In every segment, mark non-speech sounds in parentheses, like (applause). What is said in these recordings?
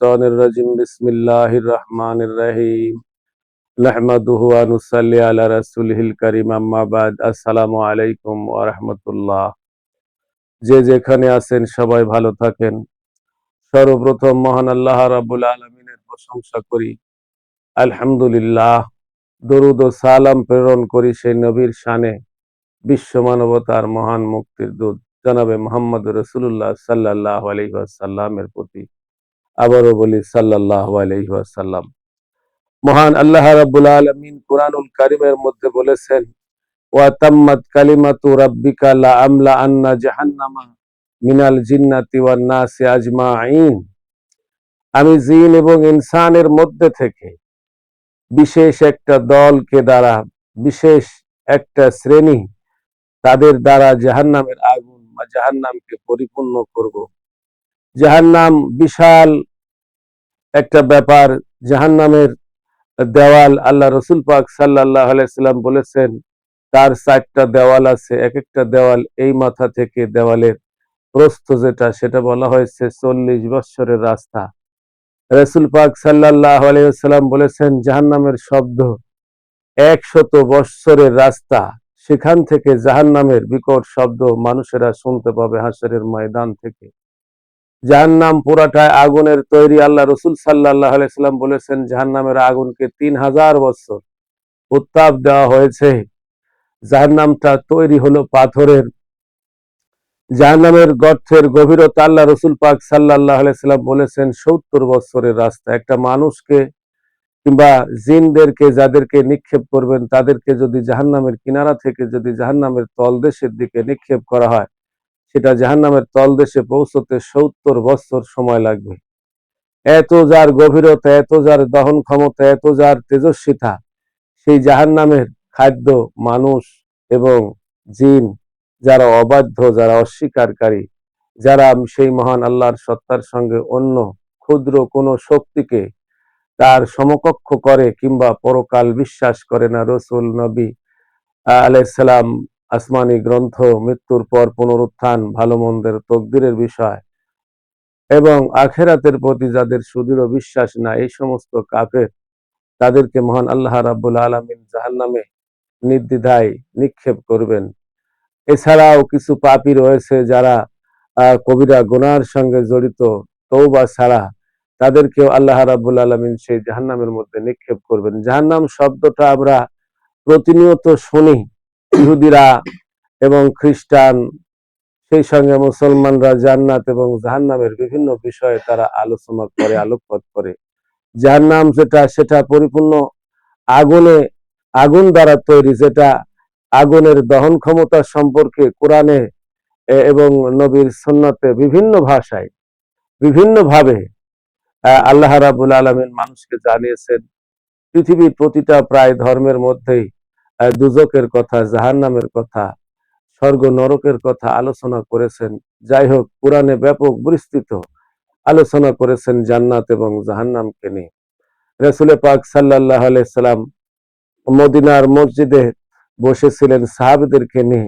الشيطان الرجيم بسم الله الرحمن الرحيم نحمده ونصلي على رسوله الكريم أما بعد السلام عليكم ورحمة الله যে যেখানে আছেন সবাই ভালো থাকেন সর্বপ্রথম মহান আল্লাহ রাব্বুল আলমিনের প্রশংসা করি আলহামদুলিল্লাহ দরুদ ও সালাম প্রেরণ করি সেই নবীর শানে বিশ্ব মানবতার মহান মুক্তির দূত জনাবে মোহাম্মদ রসুল্লাহ সাল্লাহ আলহিহাসাল্লামের প্রতি আবারও বলি সাল্লাহ আলহিহাসাল্লাম মহান আল্লাহ রাব্বুল আলমিন কুরআনুল কারিমের মধ্যে বলেছেন ওয়াতাম্মাত কালিমাতু রাব্বিকা লা আমলা আন্না জাহান্নামা মিনাল জিন্নাতি ওয়ান নাসি আজমাইন আমি জিন এবং ইনসানের মধ্যে থেকে বিশেষ একটা দলকে দ্বারা, বিশেষ একটা শ্রেণি তাদের দ্বারা জাহান্নামের আগুন বা জাহান্নামকে পরিপূর্ণ করব। জাহান্নাম বিশাল একটা ব্যাপার। জাহান্নামের দেওয়াল আল্লাহ রসুল পাক সাল্লাহ আলাইসাল্লাম বলেছেন, তার চারটা দেওয়াল আছে এক একটা দেওয়াল এই মাথা থেকে দেওয়ালের প্রস্থ যেটা, সেটা বলা হয়েছে চল্লিশ বৎসরের রাস্তা। রসুল পাক সাল্লাহ আলাইসাল্লাম বলেছেন, জাহান্নামের শব্দ একশত বৎসরের রাস্তা। সেখান থেকে জাহান্নামের বিকট শব্দ মানুষেরা শুনতে পাবে হাসরের ময়দান থেকে। জাহান্নাম পুরাটায় আগুনের তৈরি আল্লাহ রসুল সাল্লাহ আলাইসাল্লাম বলেছেন, জাহান্নামের আগুনকে তিন হাজার বছর উত্তাপ দেওয়া হয়েছে। যার জাহান্নামটা তৈরি হলো পাথরের। জাহান্নামের গর্থের গভীরতা আল্লাহ রসুল পাক সাল্লাহ আলাইসাল্লাম বলেছেন, সত্তর বছরের রাস্তা। একটা মানুষকে কিংবা জিনদেরকে যাদেরকে নিক্ষেপ করবেন, তাদেরকে যদি জাহান্নামের কিনারা থেকে যদি জাহান্নামের তলদেশের দিকে নিক্ষেপ করা হয় সেটা জাহান্নামের তলদেশে পৌঁছতে সত্তর বছর সময় লাগবে। এত যার গভীরতা, এত যার দহন ক্ষমতা, এত যার তেজস্বিতা, সেই জাহান্নামের খাদ্য, মানুষ এবং জিন যারা অবাধ্য, যারা অস্বীকারী, যারা সেই মহান আল্লাহর সত্তার সঙ্গে অন্য ক্ষুদ্র কোনো শক্তিকে তার সমকক্ষ করে কিংবা পরকাল বিশ্বাস করে না রসুল নবী আলাইসালাম আসমানি গ্রন্থ, মৃত্যুর পর পুনরুত্থান, ভালো মন্দের তকদিরের বিষয় এবং আখেরাতের প্রতি যাদের সুদৃঢ় বিশ্বাস না এই সমস্ত কাফের তাদেরকে মহান আল্লাহ রাবুল আলমিন জাহান নামে নির্দ্বিধায় নিক্ষেপ করবেন। এছাড়াও কিছু পাপি রয়েছে যারা কবিরা গুনার সঙ্গে জড়িত তৌবা ছাড়া তাদেরকেও আল্লাহ রাবুল আলমিন সেই জাহান্নামের মধ্যে নিক্ষেপ করবেন। জাহান্নাম শব্দটা আমরা প্রতিনিয়ত শুনি। ইহুদিরা এবং খ্রিস্টান, সেই সঙ্গে মুসলমানরা জান্নাত এবং জাহান্নামের বিভিন্ন বিষয়ে তারা আলোচনা করে, আলোকপাত করে। জাহান্নাম যেটা, সেটা পরিপূর্ণ আগুনে, আগুন দ্বারা তৈরি, যেটা আগুনের দহন ক্ষমতা সম্পর্কে কোরআনে এবং নবীর সন্ন্যতে বিভিন্ন ভাষায় বিভিন্ন ভাবে আল্লাহ রাবুল আলমিন মানুষকে জানিয়েছেন, পৃথিবীর প্রতিটা প্রায় ধর্মের মধ্যেই দুজকের কথা জাহান নামের কথা, স্বর্গ নরকের কথা আলোচনা করেছেন। যাই হোক কোরআনে ব্যাপক বিস্তৃত আলোচনা করেছেন জান্নাত এবং জাহান্নামকে নিয়ে। রসুলে পাক সাল্লাহ আলাইসাল্লাম মদিনার মসজিদে বসেছিলেন সাহাবিদেরকে নিয়ে।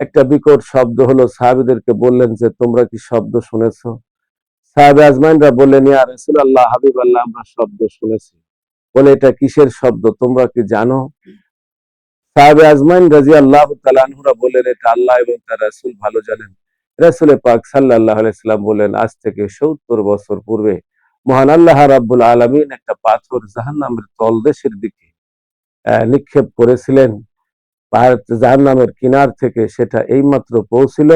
একটা বিকট শব্দ হলো, সাহাবিদেরকে বললেন যে, তোমরা কি শব্দ শুনেছ? সাহাবে আজমাইনরা বললেন, ইয়া রসুল আল্লাহ হাবিব আল্লাহ আমরা শব্দ শুনেছি। বলে, এটা কিসের শব্দ? তোমরা কি জানো? সাহাবে আজমাইন রাজি আল্লাহ তালানহুরা বললেন, এটা আল্লাহ এবং তার রাসুল ভালো জানেন। রাসুলে পাক সাল্লাহ আলাইসাল্লাম বললেন, আজ থেকে সত্তর বছর পূর্বে মহান আল্লাহ রাব্বুল আলমিন একটা পাথর জাহান্নামের তলদেশের দিকে নিক্ষেপ করেছিলেন। জাহান নামের কিনার থেকে সেটা এইমাত্র পৌঁছিল।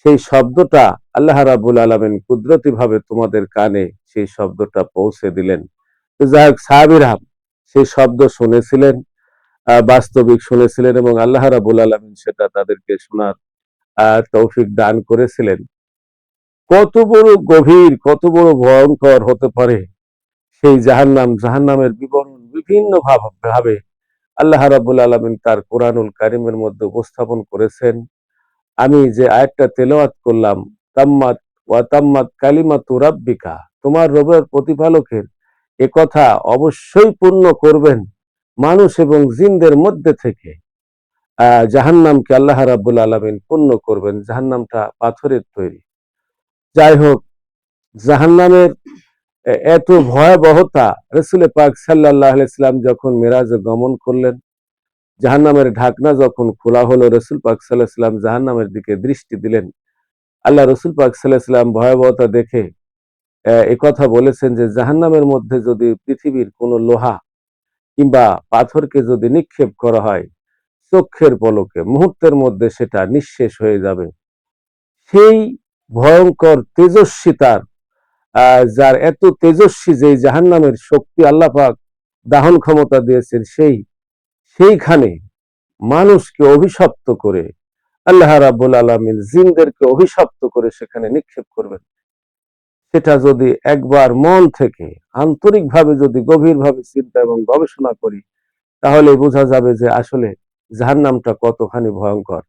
সেই শব্দটা আল্লাহ রাবুল আলমিন কুদরতি ভাবে তোমাদের কানে সেই শব্দটা পৌঁছে দিলেন। যাই হোক, সাহাবিরা সেই শব্দ শুনেছিলেন। বাস্তবিক শুনেছিলেন এবং আল্লাহ রাবুল আলমিন সেটা তাদেরকে শোনার তৌফিক দান করেছিলেন। কত বড় গভীর, কত বড় ভয়ঙ্কর হতে পারে সেই জাহান্নাম, জাহান্নামের বিবরণ বিভিন্ন ভাবে আল্লাহ রাবুল আলমিন তার কোরআনুল কারিমের মধ্যে উপস্থাপন করেছেন। আমি যে আয়টা তেলাওয়াত করলাম, তাম্মাত ওয়াতাম্মাত কালিমাতু রাব্বিকা, তোমার রবের প্রতিপালকের কথা অবশ্যই পূর্ণ করবেন। মানুষ এবং জিনদের মধ্যে থেকে জাহান্নামকে আল্লাহ রাবুল আলমিন পূর্ণ করবেন। জাহান্নামটা পাথরের তৈরি। যাই হোক, জাহান্নামের এত ভয়াবহতা রসুল পাক সাল্লাহ ইসলাম যখন মেরাজে গমন করলেন, জাহান্নামের ঢাকনা যখন খোলা হলো, রসুল পাক সাল্লাহ ইসলাম জাহান্নামের দিকে দৃষ্টি দিলেন। আল্লাহ রসুল পাক সাল্লাহ ইসলাম ভয়াবহতা দেখে কথা বলেছেন যে, জাহান্নামের মধ্যে যদি পৃথিবীর কোনো লোহা কিংবা পাথরকে যদি নিক্ষেপ করা হয় চক্ষের পলকে মুহূর্তের মধ্যে সেটা নিঃশেষ হয়ে যাবে। সেই ভয়ঙ্কর তেজস্বিতার আহ, যার এত তেজস্বী যে জাহান্নামের শক্তি আল্লাহ পাক দাহন ক্ষমতা দিয়েছেন সেই সেইখানে মানুষকে অভিশপ্ত করে আল্লাহ রাব্বুল আলমিন জিনদেরকে অভিশপ্ত করে সেখানে নিক্ষেপ করবেন। সেটা যদি একবার মন থেকে আন্তরিকভাবে যদি গভীরভাবে চিন্তা এবং গবেষণা করি, তাহলে বোঝা যাবে যে আসলে জাহান্নামটা কতখানি ভয়ঙ্কর।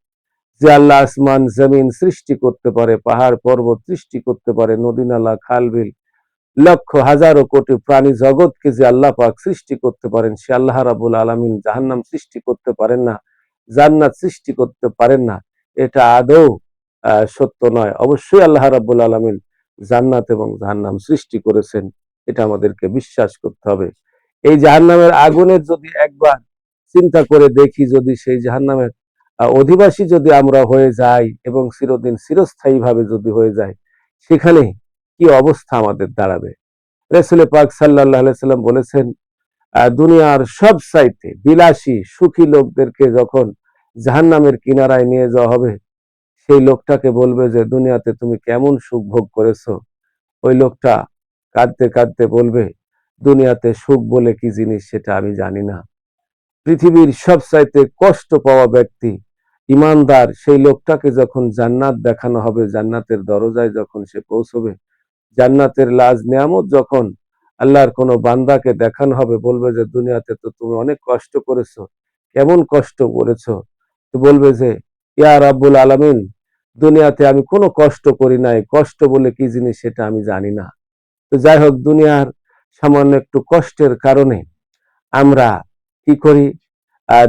যে আল্লাহ আসমান, জমিন সৃষ্টি করতে পারে, পাহাড়, পর্বত সৃষ্টি করতে পারে নদী নালা খাল বিল লক্ষ, হাজারো কোটি প্রাণী জগৎকে যে আল্লাহ পাক সৃষ্টি করতে পারেন, সে আল্লাহ রাবুল আলমিন জাহান্নাম সৃষ্টি করতে পারেন না, জান্নাত সৃষ্টি করতে পারেন না, এটা আদৌ সত্য নয়। অবশ্যই আল্লাহ রাবুল আলমিন জান্নাত এবং জাহান্নাম সৃষ্টি করেছেন, এটা আমাদেরকে বিশ্বাস করতে হবে। এই জাহান্নামের আগুনের যদি একবার চিন্তা করে দেখি, যদি সেই জাহান্নামের অধিবাসী যদি আমরা হয়ে যাই এবং চিরদিন চিরস্থায়ী ভাবে যদি হয়ে যায় সেখানে কি অবস্থা আমাদের দাঁড়াবে? রেসুলে পাক সাল্লাহ সাল্লাম বলেছেন দুনিয়ার সব চাইতে বিলাসী সুখী লোকদেরকে যখন জাহান্নামের কিনারায় নিয়ে যাওয়া হবে সেই লোকটাকে বলবে যে, দুনিয়াতে তুমি কেমন সুখ ভোগ করেছ? ওই লোকটা কাঁদতে কাঁদতে বলবে, দুনিয়াতে সুখ বলে কি জিনিস সেটা আমি জানি না। পৃথিবীর সবচাইতে কষ্ট পাওয়া ব্যক্তি, ইমানদার, সেই লোকটাকে যখন জান্নাত দেখানো হবে, জান্নাতের দরজায় যখন সে পৌঁছবে, জান্নাতের লাজ নিয়ামত যখন আল্লাহর কোনো বান্দাকে দেখানো হবে, বলবে যে, দুনিয়াতে তো তুমি অনেক কষ্ট করেছ, কেমন কষ্ট করেছ? তো বলবে যে ইয়া রাব্বুল আলামিন, দুনিয়াতে আমি কোনো কষ্ট করি নাই। কষ্ট বলে কি জিনিস সেটা আমি জানি না। তো যাই হোক, দুনিয়ার সামান্য একটু কষ্টের কারণে আমরা কি করি?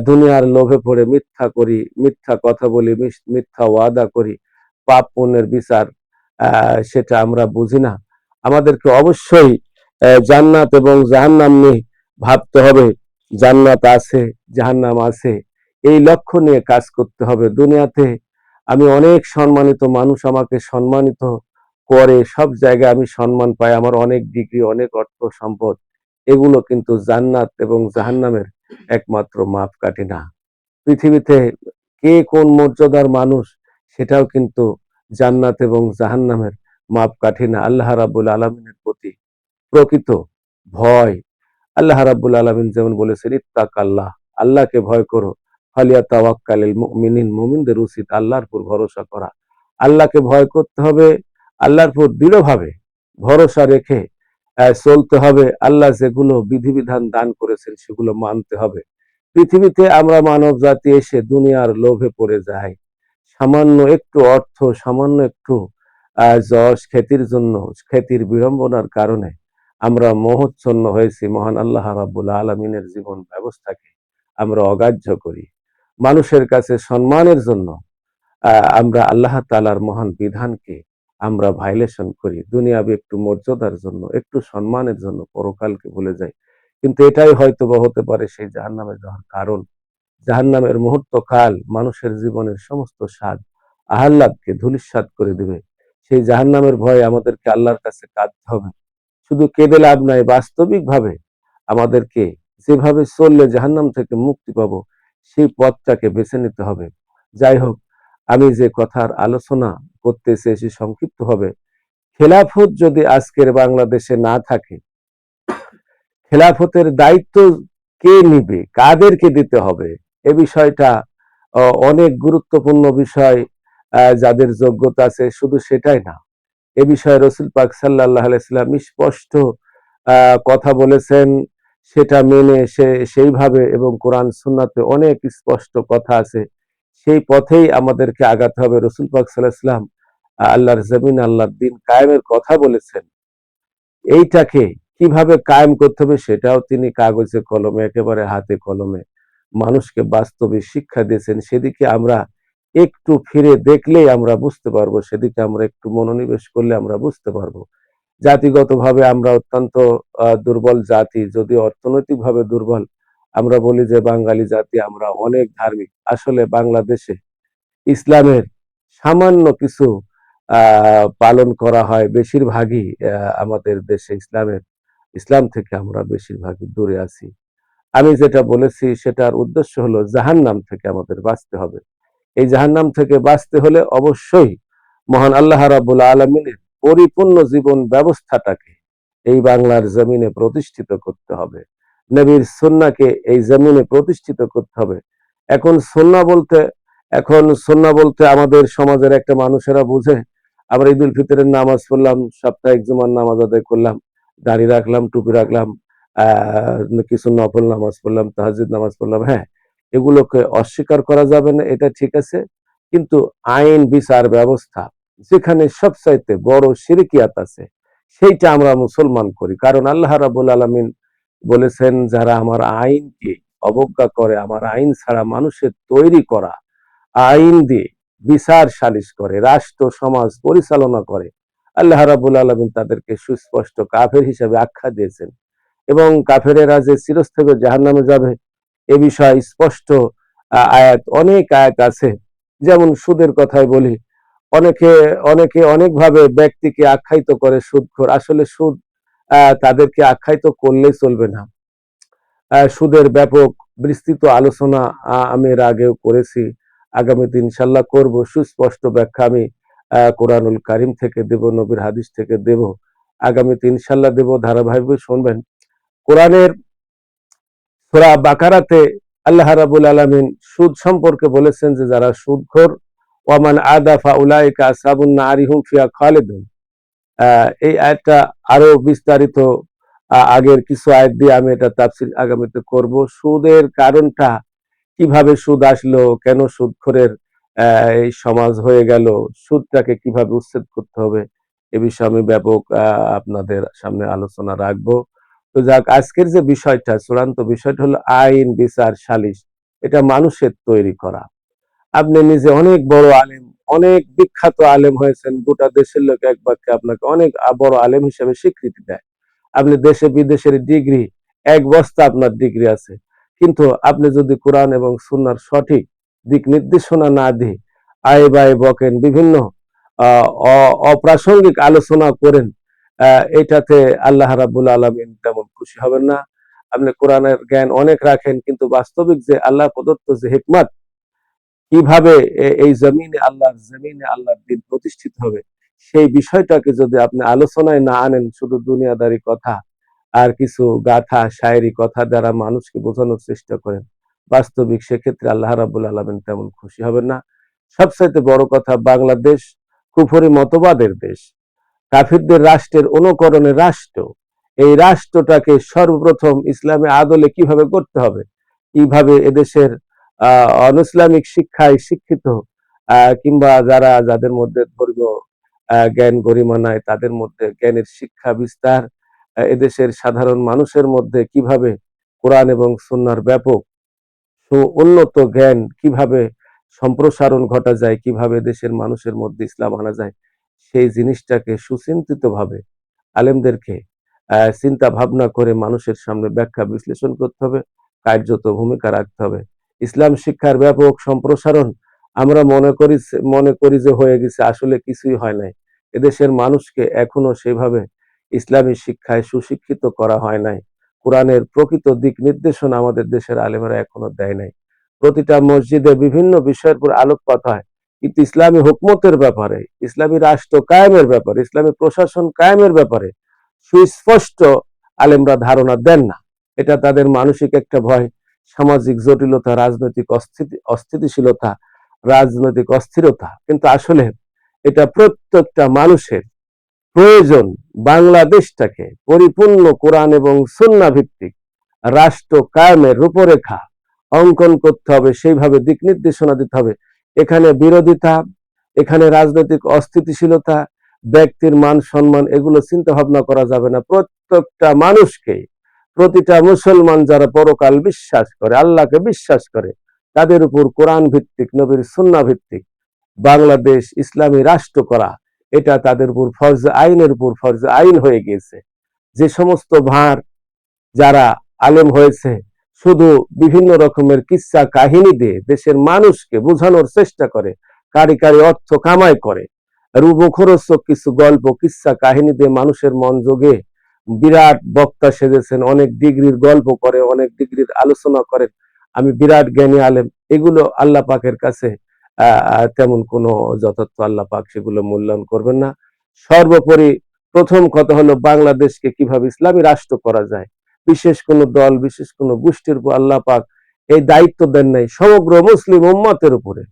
দুনিয়ার লোভে পড়ে মিথ্যা করি, মিথ্যা কথা বলি মিথ্যা ওয়াদা করি, পাপ পুণ্যের বিচার সেটা আমরা বুঝি না। আমাদেরকে অবশ্যই জান্নাত এবং জাহান্নাম নিয়ে ভাবতে হবে। জান্নাত আছে, জাহান্নাম আছে এই লক্ষ্য নিয়ে কাজ করতে হবে। দুনিয়াতে আমি অনেক সম্মানিত মানুষ আমাকে সম্মানিত করে, সব জায়গায় আমি সম্মান পাই। আমার অনেক ডিগ্রি, অনেক অর্থ সম্পদ, এগুলো কিন্তু জান্নাত এবং জাহান্নামের একমাত্র মাপকাঠি না। পৃথিবীতে কে কোন মর্যাদার মানুষ সেটাও কিন্তু জান্নাত এবং জাহান্নামের মাপকাঠি না। আল্লাহ রাব্বুল আলমিনের প্রতি প্রকৃত ভয়। আল্লাহ রাব্বুল আলমিন যেমন বলেছেন ইত্তাক আল্লাহ আল্লাহকে ভয় করো ফালিয়া তাওয়াক্কালিল মুমিনিন, মুমিনদের উচিত আল্লাহর উপর ভরসা করা। আল্লাহকে ভয় করতে হবে, আল্লাহর উপর দৃঢ়ভাবে ভরসা রেখে চলতে হবে। আল্লাহ যেগুলো বিধিবিধান দান করেছেন সেগুলো মানতে হবে। পৃথিবীতে আমরা মানব জাতি এসে দুনিয়ার লোভে পড়ে যাই। সামান্য একটু অর্থ, সামান্য একটু যশ, খ্যাতির জন্য, খ্যাতির বিড়ম্বনার কারণে আমরা মোহচ্ছন্ন হয়েছি। মহান আল্লাহ রাব্বুল আলমিনের জীবন ব্যবস্থাকে আমরা অগ্রাহ্য করি। মানুষের কাছে সম্মানের জন্য আমরা আল্লাহ তালার মহান বিধানকে আমরা ভাইলেশন করি। দুনিয়াবি একটু মর্যাদার জন্য, একটু সম্মানের জন্য পরকালকে ভুলে যাই। কিন্তু এটাই হয়তো বা হতে পারে সেই জাহান্নামে যাওয়ার কারণ। জাহান্নামের মুহূর্ত কাল মানুষের জীবনের সমস্ত স্বাদ আহ্লাদকে ধূলিসাৎ করে দিবে। সেই জাহান্নামের ভয়ে আমাদেরকে আল্লাহর কাছে কাঁদতে হবে। শুধু কেঁদে লাভ নাই বাস্তবিক ভাবে আমাদেরকে যেভাবে চললে জাহান্নাম থেকে মুক্তি পাবো সেই পথটাকে বেছে নিতে হবে। যাই হোক, আমি যে কথার আলোচনা করতে চেয়েছি সংক্ষিপ্ত হবে খেলাফত যদি আজকের বাংলাদেশে না থাকে, খেলাফতের দায়িত্ব কে নিবে, কাদেরকে দিতে হবে, এ বিষয়টা অনেক গুরুত্বপূর্ণ বিষয় যাদের যোগ্যতা আছে শুধু সেটাই না। এ বিষয়ে রসুল পাক সাল্লাহ আলাইসাল্লাম স্পষ্ট কথা বলেছেন। সেটা মেনে সে সেইভাবে এবং কোরআন সুন্নাতে অনেক স্পষ্ট কথা আছে। সেই পথেই আমাদেরকে আগাতে হবে। রসুল পাক সাল্লাহাম আল্লাহর জমিন, আল্লাহর দিন কায়েমের কথা বলেছেন। এইটাকে কীভাবে কায়েম করতে হবে সেটাও তিনি কাগজে কলমে, একেবারে হাতে কলমে মানুষকে বাস্তবে শিক্ষা দিয়েছেন। সেদিকে আমরা একটু ফিরে দেখলেই আমরা বুঝতে পারব, সেদিকে আমরা একটু মনোনিবেশ করলে আমরা বুঝতে পারব। জাতিগতভাবে আমরা অত্যন্ত দুর্বল জাতি, যদি অর্থনৈতিকভাবে দুর্বল, আমরা বলি যে বাঙালি জাতি, আমরা অনেক ধার্মিক। আসলে বাংলাদেশে ইসলামের সামান্য কিছু পালন করা হয় বেশিরভাগই আমাদের দেশে ইসলামের, ইসলাম থেকে আমরা বেশিরভাগই দূরে আছি। আমি যেটা বলেছি, সেটার উদ্দেশ্য হলো জাহান্নাম থেকে আমাদের বাঁচতে হবে। এই জাহান্নাম থেকে বাঁচতে হলে অবশ্যই মহান আল্লাহ রাবুল আলমিনের পরিপূর্ণ জীবন ব্যবস্থাটাকে এই বাংলার জমিনে প্রতিষ্ঠিত করতে হবে। নবীর সন্নাকে এই জমিনে প্রতিষ্ঠিত করতে হবে। এখন সন্না বলতে, এখন সন্না বলতে আমাদের সমাজের একটা মানুষেরা বুঝে। আমরা ঈদুল ফিতরের নামাজ পড়লাম, সাপ্তাহিক জুমার নামাজ আদায় করলাম, দাড়ি রাখলাম, টুপি রাখলাম কিছু নফল নামাজ পড়লাম তাহাজিদ নামাজ পড়লাম হ্যাঁ এগুলোকে অস্বীকার করা যাবে না, এটা ঠিক আছে। কিন্তু আইন, বিচার, ব্যবস্থা যেখানে সবচাইতে বড় শিরকিয়াত আছে, সেইটা আমরা মুসলমান করি। কারণ আল্লাহ রাবুল আলমিন বলেছেন, যারা আমার আইনকে অবজ্ঞা করে, আমার আইন ছাড়া মানুষের তৈরি করা, আইন দিয়ে বিচার সালিশ করে, রাষ্ট্র, সমাজ পরিচালনা করে, আল্লাহ রাবুল আলমিন তাদেরকে সুস্পষ্ট কাফের হিসাবে আখ্যা দিয়েছেন। এবং কাফেরেরা যে চিরস্থায়ী জাহান নামে যাবে, এ বিষয়ে স্পষ্ট আয়াত অনেক আয়াত আছে। যেমন সুদের কথাই বলি অনেকে অনেকে অনেকভাবে ব্যক্তিকে আখ্যায়িত করে সুদখোর। আসলে সুদ তাদেরকে আখ্যায়িত করলেই চলবে না। সুদের ব্যাপক বিস্তৃত আলোচনা আমি এর আগেও করেছি। আগামীতে ইনশাল্লাহ করব। সুস্পষ্ট ব্যাখ্যা আমি কোরআনুল কারিম থেকে দেব, নবীর হাদিস থেকে দেব। আগামীতে ইনশাল্লাহ দেব। ধারাবাহিকভাবে শুনবেন। কোরআনের সূরা বাকারাতে আল্লাহ রাবুল আলামিন সুদ সম্পর্কে বলেছেন যে, যারা সুদখোর ওয়ামান আদাফা উলাইকা আসহাবুন নারি হুম ফিয়া খালিদুন। এই আয়াতটা আরও বিস্তারিত আগের কিছু আয়াত দিয়ে আমি এটা তাফসীর আগামীতে করব। সুদের কারণটা কীভাবে সুদ আসলো, কেন সুদখোরের এই সমাজ হয়ে গেল, সুদটাকে কীভাবে উচ্ছেদ করতে হবে, এ বিষয়ে আমি ব্যাপক আপনাদের সামনে আলোচনা রাখব। তো যাক, আজকের যে বিষয়টা, চূড়ান্ত বিষয়টা হলো আইন, বিচার, সালিশ। এটা মানুষের তৈরি করা। আপনি নিজে অনেক বড় আলেম, অনেক বিখ্যাত আলেম হয়েছেন, গোটা দেশের লোক এক বাক্যে আপনাকে অনেক বড় আলেম হিসেবে স্বীকৃতি দেয়। আপনি দেশে বিদেশের ডিগ্রি, এক বস্তা আপনার ডিগ্রি আছে। কিন্তু আপনি যদি কোরআন এবং সুন্নার সঠিক দিক নির্দেশনা না দিয়ে আয় বায় বকেন, বিভিন্ন অপ্রাসঙ্গিক আলোচনা করেন এটাতে আল্লাহ রাবুল আলমিন তেমন খুশি হবেন না। আপনি কোরআনের জ্ঞান অনেক রাখেন, কিন্তু বাস্তবিক যে আল্লাহ প্রদত্ত যে হিকমত কীভাবে এই জমিনে আল্লাহর জমিনে আল্লাহর দিন প্রতিষ্ঠিত হবে? সেই বিষয়টাকে যদি আপনি আলোচনায় না আনেন, শুধু দুনিয়াদারি কথা আর কিছু গাথা, শায়েরি কথা দ্বারা মানুষকে বোঝানোর চেষ্টা করেন, বাস্তবিক সেক্ষেত্রে আল্লাহ রাবুল আলমিন তেমন খুশি হবেন না। সবচাইতে বড় কথা, বাংলাদেশ কুফরি মতবাদের দেশ। কাফিরদের রাষ্ট্রের অনুকরণে রাষ্ট্র। এই রাষ্ট্রটাকে সর্বপ্রথম ইসলামে আদলে কীভাবে করতে হবে? কীভাবে এদেশের অনইসলামিক শিক্ষায় শিক্ষিত কিংবা যারা যাদের মধ্যে ধর্মীয় জ্ঞান গরিমা নাই, তাদের মধ্যে জ্ঞানের শিক্ষা বিস্তার এদেশের সাধারণ মানুষের মধ্যে কীভাবে কোরআন এবং সুন্নার ব্যাপক সু- উন্নত জ্ঞান কীভাবে সম্প্রসারণ ঘটা যায়, কীভাবে দেশের মানুষের মধ্যে ইসলাম আনা যায়, সেই জিনিসটাকে সুচিন্তিত ভাবে আলেমদেরকে চিন্তা ভাবনা করে মানুষের সামনে ব্যাখ্যা বিশ্লেষণ করতে হবে, কার্যত ভূমিকা রাখতে হবে। ইসলাম শিক্ষার ব্যাপক সম্প্রসারণ আমরা মনে করি মনে করি যে হয়ে গেছে, আসলে কিছুই হয় নাই। এদেশের মানুষকে এখনও সেভাবে ইসলামী শিক্ষায় সুশিক্ষিত করা হয় নাই। কোরআনের প্রকৃত দিক নির্দেশনা আমাদের দেশের আলেমেরা এখনও দেয় নাই। প্রতিটা মসজিদে বিভিন্ন বিষয়ের উপর আলোকপাত হয়, কিন্তু ইসলামী হুকমতের ব্যাপারে, ইসলামী রাষ্ট্র কায়েমের ব্যাপারে, ইসলামী প্রশাসন কায়েমের ব্যাপারে সুস্পষ্ট আলেমরা ধারণা দেন না। এটা তাদের মানসিক একটা ভয় সামাজিক জটিলতা, রাজনৈতিক অস্থিতি, অস্থিতিশীলতা, রাজনৈতিক অস্থিরতা। কিন্তু আসলে এটা প্রত্যেকটা মানুষের প্রয়োজন বাংলাদেশটাকে পরিপূর্ণ কোরআন এবং সুন্না ভিত্তিক রাষ্ট্র কায়েমের রূপরেখা অঙ্কন করতে হবে, সেইভাবে দিক নির্দেশনা দিতে হবে। এখানে বিরোধিতা, এখানে রাজনৈতিক অস্থিতিশীলতা, ব্যক্তির মান, সম্মান, এগুলো চিন্তা ভাবনা করা যাবে না। প্রত্যেকটা মানুষকে প্রতিটা মুসলমান যারা পরকাল বিশ্বাস করে, আল্লাহকে বিশ্বাস করে, তাদের উপর কোরআন ভিত্তিক, নবীর সুন্না ভিত্তিক বাংলাদেশ ইসলামী রাষ্ট্র করা, এটা তাদের উপর ফরজ আইনের উপর ফরজ আইন হয়ে গিয়েছে। যে সমস্ত ভার যারা আলেম হয়েছে, শুধু বিভিন্ন রকমের কিচ্ছা কাহিনী দিয়ে দেশের মানুষকে বোঝানোর চেষ্টা করে, কারি কারি অর্থ কামাই করে আর মুখরোচক কিছু গল্প কিচ্ছা কাহিনী দিয়ে মানুষের মন যোগে বিরাট বক্তা সেজেছেন, অনেক ডিগ্রির গল্প করে, অনেক ডিগ্রির আলোচনা করেন। আমি বিরাট জ্ঞানী আলেম, এগুলো আল্লাহ পাকের কাছে তেমন কোনো যথার্থ আল্লাহ পাক সেগুলো মূল্যায়ন করবেন না। সর্বোপরি প্রথম কথা হলো বাংলাদেশকে কীভাবে ইসলামী রাষ্ট্র করা যায়। বিশেষ কোন দল, বিশেষ কোন গোষ্ঠীর উপর আল্লাহ পাক এই দায়িত্ব দেন নাই, সমগ্র মুসলিম উম্মতের উপরে।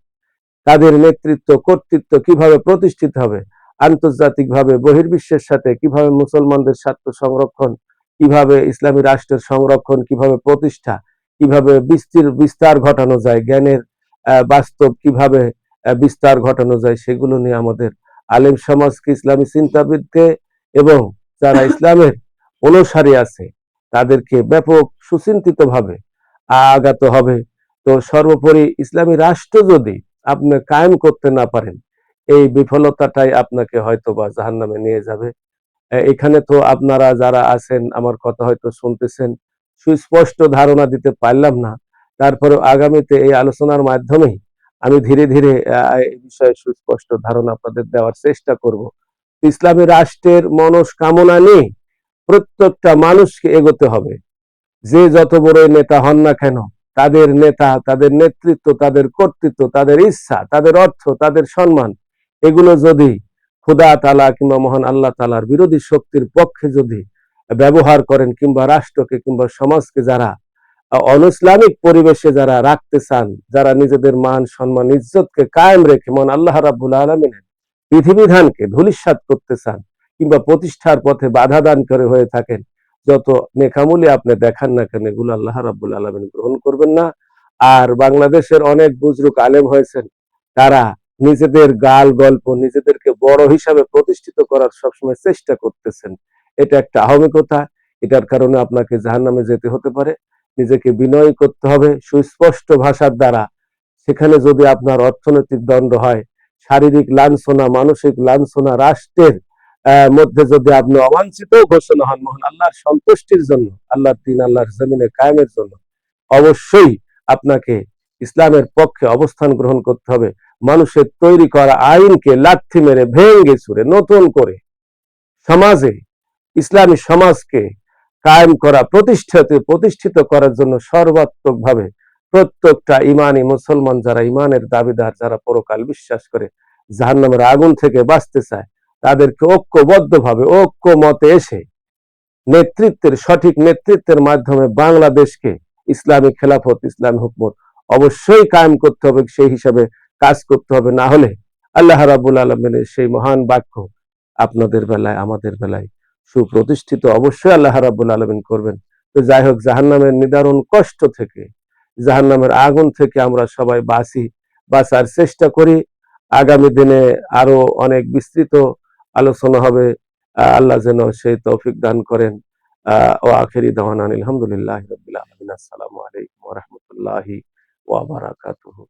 তাদের নেতৃত্ব, কর্তৃত্ব কীভাবে প্রতিষ্ঠিত হবে আন্তর্জাতিকভাবে বহির্বিশ্বের সাথে কীভাবে মুসলমানদের স্বার্থ সংরক্ষণ কীভাবে ইসলামী রাষ্ট্রের সংরক্ষণ কীভাবে প্রতিষ্ঠা কীভাবে বিস্তির বিস্তার ঘটানো যায় জ্ঞানের বাস্তব কীভাবে বিস্তার ঘটানো যায় সেগুলো নিয়ে আমাদের আলেম সমাজকে ইসলামী চিন্তাবিদকে এবং যারা (laughs) ইসলামের অনুসারী আছে তাদেরকে ব্যাপক সুচিন্তিত ভাবে আগাতে হবে। তো সর্বোপরি ইসলামী রাষ্ট্র যদি আপনি কায়েম করতে না পারেন এই বিফলতাটাই আপনাকে হয়তো বা জাহান নামে নিয়ে যাবে। এখানে তো আপনারা যারা আছেন, আমার কথা হয়তো শুনতেছেন, সুস্পষ্ট ধারণা দিতে পারলাম না। তারপরে আগামীতে এই আলোচনার মাধ্যমেই আমি ধীরে ধীরে এই বিষয়ে সুস্পষ্ট ধারণা আপনাদের দেওয়ার চেষ্টা করব। ইসলামী রাষ্ট্রের মনস্কামনা নিয়ে প্রত্যেকটা মানুষকে এগোতে হবে। যে যত বড় নেতা হন না কেন, তাদের নেতা, তাদের নেতৃত্ব, তাদের কর্তৃত্ব, তাদের ইচ্ছা, তাদের অর্থ, তাদের সম্মান এগুলো যদি খুদা তালা কিংবা মহান আল্লাহ তালার বিরোধী শক্তির পক্ষে যদি ব্যবহার করেন কিংবা রাষ্ট্রকে কিংবা সমাজকে যারা অনইসলামিক পরিবেশে যারা রাখতে চান, যারা নিজেদের মান, সম্মান, ইজ্জতকে কায়েম রেখে মন আল্লাহ রাবুল আলমিনের বিধিবিধানকে ধুলিস্বাদ করতে চান কিংবা প্রতিষ্ঠার পথে বাধা দান করে হয়ে থাকেন, যত নেখামুলি আপনি দেখান না কেন এগুলো আল্লাহ রাবুল আলমিন গ্রহণ করবেন না। আর বাংলাদেশের অনেক বুজরুক আলেম হয়েছেন, তারা নিজেদের গাল গল্প, নিজেদেরকে বড় হিসাবে প্রতিষ্ঠিত করার সবসময় চেষ্টা করতেছেন। এটা একটা আহমিকতা, এটার কারণে আপনাকে জাহান নামে যেতে হতে পারে। নিজেকে বিনয় করতে হবে সুস্পষ্ট ভাষার দ্বারা। সেখানে যদি আপনার অর্থনৈতিক দণ্ড হয়, শারীরিক লাঞ্ছনা, মানসিক লাঞ্ছনা, রাষ্ট্রের মধ্যে যদি আপনি অবাঞ্ছিত ঘোষণা হন, মহান আল্লাহর সন্তুষ্টির জন্য, আল্লাহর দিন আল্লাহর জমিনে কায়েমের জন্য, অবশ্যই আপনাকে ইসলামের পক্ষে অবস্থান গ্রহণ করতে হবে। মানুষের তৈরি করা আইনকে লাথি মেরে ভেঙ্গে ছুড়ে নতুন করে সমাজে, ইসলামী সমাজকে কায়েম করা, প্রতিষ্ঠিত প্রতিষ্ঠিত করার জন্য সর্বাত্মক ভাবে প্রত্যেকটা ইমানি মুসলমান যারা ইমানের দাবিদার, যারা পরকাল বিশ্বাস করে, জাহান্নামের আগুন থেকে বাঁচতে চায়, তাদেরকে ঐক্যবদ্ধ ভাবে ঐক্য মতে এসে নেতৃত্বের, সঠিক নেতৃত্বের মাধ্যমে বাংলাদেশকে ইসলামী খেলাফত, ইসলাম হুকমত অবশ্যই কায়েম করতে হবে। সেই হিসাবে কাজ করতে হবে, না হলে আল্লাহ রাবুল আলমের সেই মহান বাক্য আপনাদের বেলায়, আমাদের বেলায় সুপ্রতিষ্ঠিত অবশ্যই আল্লাহ রাবুল আলমিন করবেন। তো যাই হোক, জাহান্নামের নিদারুণ কষ্ট থেকে, জাহান্নামের আগুন থেকে আমরা সবাই বাঁচি, বাঁচার চেষ্টা করি। আগামী দিনে আরও অনেক বিস্তৃত আলোচনা হবে। আল্লাহ যেন সেই তৌফিক দান করেন। ও আখেরি দাওয়ান আলহামদুলিল্লাহ আসসালামু আলাইকুম রহমতুল্লাহি ওয়া বারাকাতুহু।